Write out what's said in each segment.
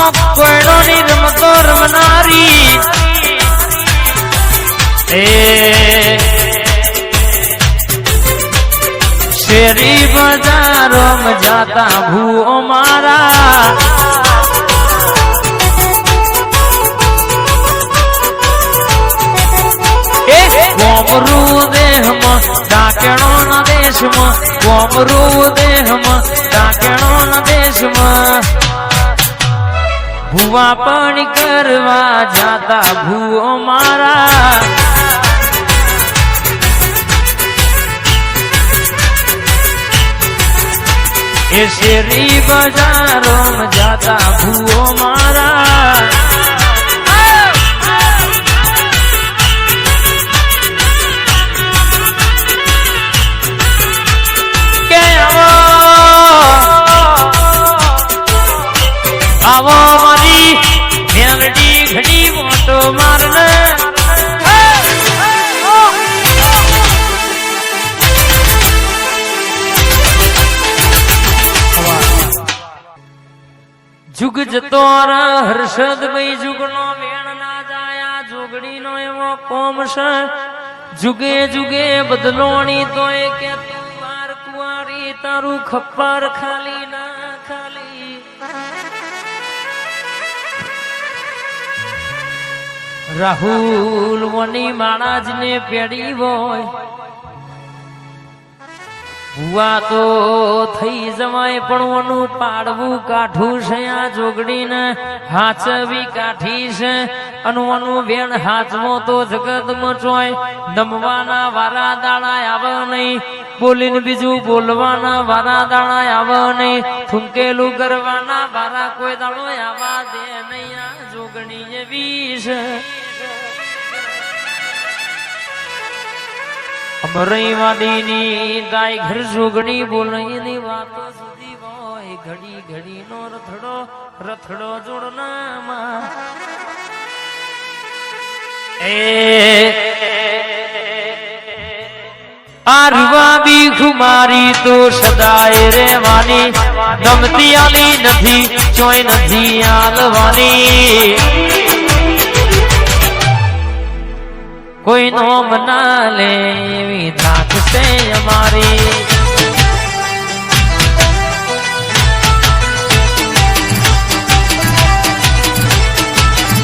ગામમાં કોયડોની રમતો રમનારી. એ. શેરી બજારોમાં જાતા ભૂઓ મારા. કોમરું દેહમાં ડાકેણો ના દેશમાં કોમરૂ દેહમાં ડાકેણો ના દેશમાં. ભૂવા પણ કરવા જાતા ભૂઓ મારા. એ શેરી બજારોમાં જાતા ભૂઓ મારા. જુગ જતો હર્ષદ ભાઈ જુગનો વેણ ના જાયા, જુગડીનો એવો કોમ છે. જુગે જુગે બદલોણી તોય કે તું કુંવારી, તારું ખપ્પર ખાલી ના ખાલી. રાહુલ વની માણાજ ને પેડી હોય ભુવા તો થઈ જવાય, પણ ઓનું પાડવું કાઠું છે, આ જોગડીને હાચવી કાઠી છે. અને ઓનું વેણ હાચવો તો જગત મચોય નમવાના વારા દાણા આવે નહીં. બોલીને બીજું બોલવાના વારા દાણા આવે નહીં. થૂંકેલું કરવાના વારા કોઈ દાણો આવા દે નહીં. આ જોગણી એવી છે. અમરૈવાદીની ગાય ઘર સુગડી બોલઈની વાતો સુધી હોય. ઘડી ઘડી નો રથડો રથડો જોડનામાં. એ આરવા બી ખુમારી તો સદાય રહેવાની. ગમતી આલી નથી, ચોય નથી આલવાની. કોઈ નોમ ના લે એવી છે અમારી.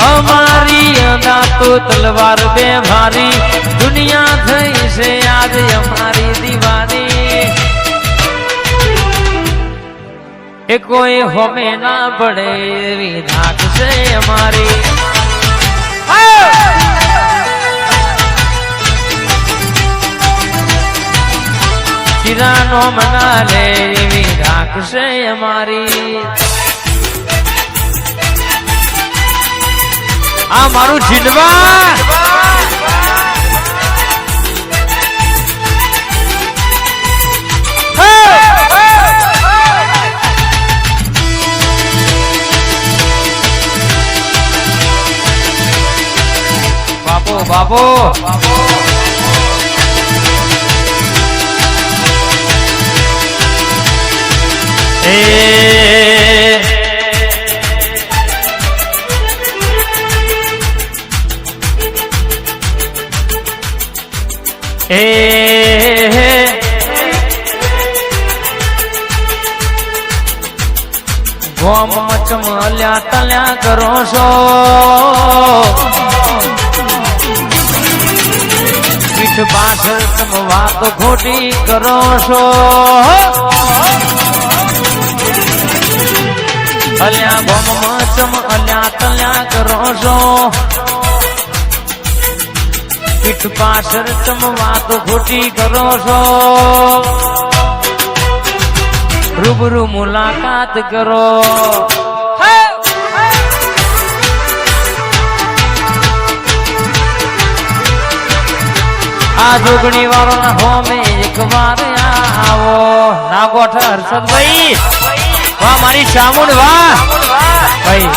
અમારી તો તલવાર બે ભારી દુનિયા થઈ છે આજ અમારી દિવાળી એ કોઈ હોમે ના પડે એવી છે અમારી. ચિરાનો મના લે એવી રાખશે અમારી. આ મારું જીનવા એ એ ગોમ ચમલ્યા તલ્યા કરો છો. પીઠ પાછળ તમે વાત ખોટી કરો છો. અલ્યા ગોમ ચમ અલ્યા તલ્યા કરો છો પીઠ પાછળ તમ વાત ખોટી કરો છો રૂબરૂ મુલાકાત કરો. આ જોગણી વાળો ના હોમે એક વાર આવો. ના ગોઠ હર્ષદભાઈ. વાહ મારી ચામુંડ વાહ. ભાઈ.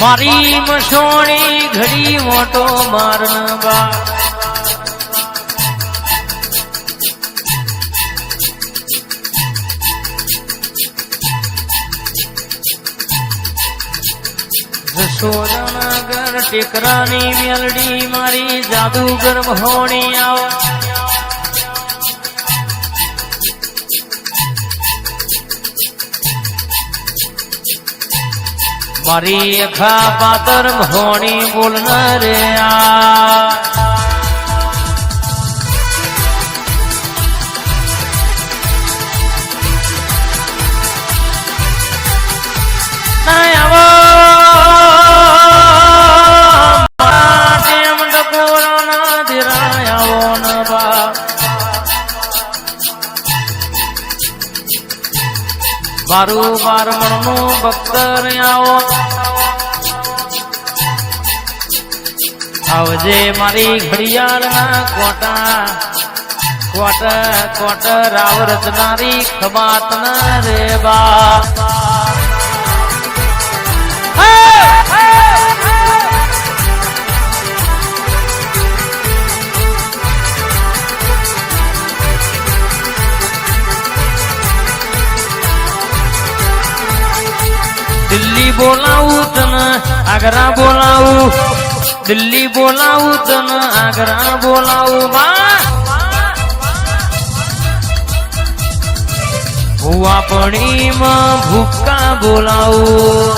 મારી મસોણી ઘડી મોટો મારણ જશોદનગર ટેકરાની મેલડી મારી જાદુગર મહોણી આવ. મારી અખા પાતર મહોણી બોલનાર આ. આવો. મારું બારમણનું ભક્ત આવો. આવજે મારી ઘડિયાળના કોટા કોટ કોટ રાવ રચનારી ખબાત રે બા બોલાવું તને, આગ્રા બોલાવું. દિલ્હી બોલાવું તને, આગરા બોલાવું. માં ભુવા પણીમાં ભૂકા બોલાવું.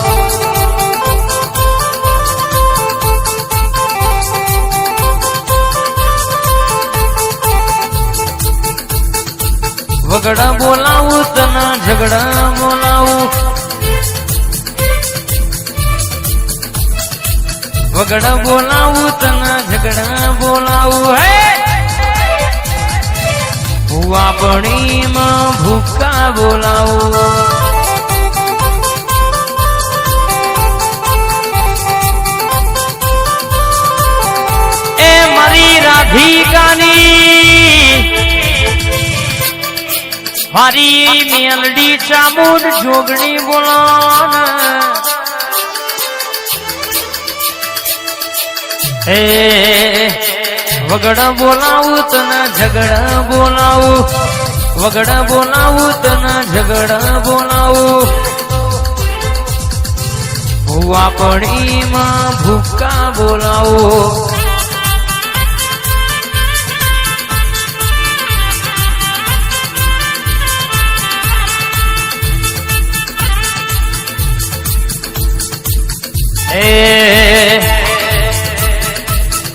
વગડા બોલાવું તને, ઝઘડા બોલાવું. વગડા બોલાવું, તને ઝગડા બોલાવું, હે! ભુવા પણીમાં ભૂકા બોલાવું. એ મારી રાધિકાની, મારી મેલડી ચામુંડ જોગણી બોલાના હે, વગડા બોલાવું તને ઝગડા બોલાવું. વગડા બોલાવું તને, ઝઘડા બોલાવું. ભુવા પડીમાં ભૂકા બોલાવું.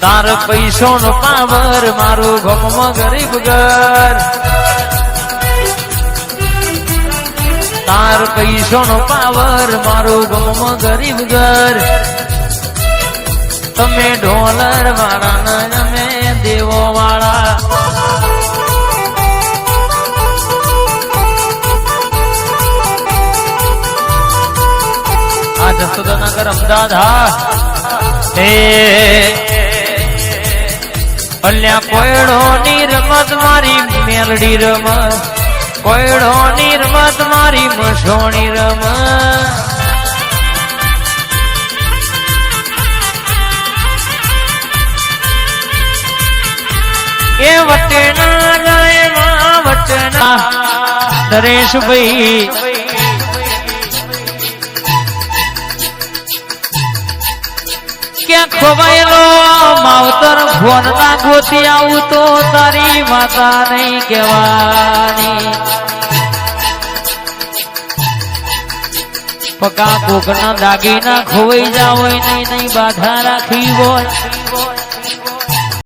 તાર પૈસો નો પાવર, મારું ગમમાં ગરીબ ઘર. તાર પૈસો નો પાવર, મારું ગમમાં ગરીબ ઘર. તમે ડોલર વાળા તમે દેવો વાળા. આ જસોદાનગર અમદાવાદ હા. હે. અલ્યા કોયડો ની રમત મારી મેલડી રમ. કોયડો ની રમત મારી મસોણી રમ. એ વટેના રાયમાં દરેશ નરેશભાઈ ક્યાં ખોવાયેલો માવતર ફોન ના ગોતી આવું તો તારી માતા નહીં કહેવાની. પકા કોકના દાગીના ખોવાઈ જાવ નહીં નહીં બાધા રાખી હોય.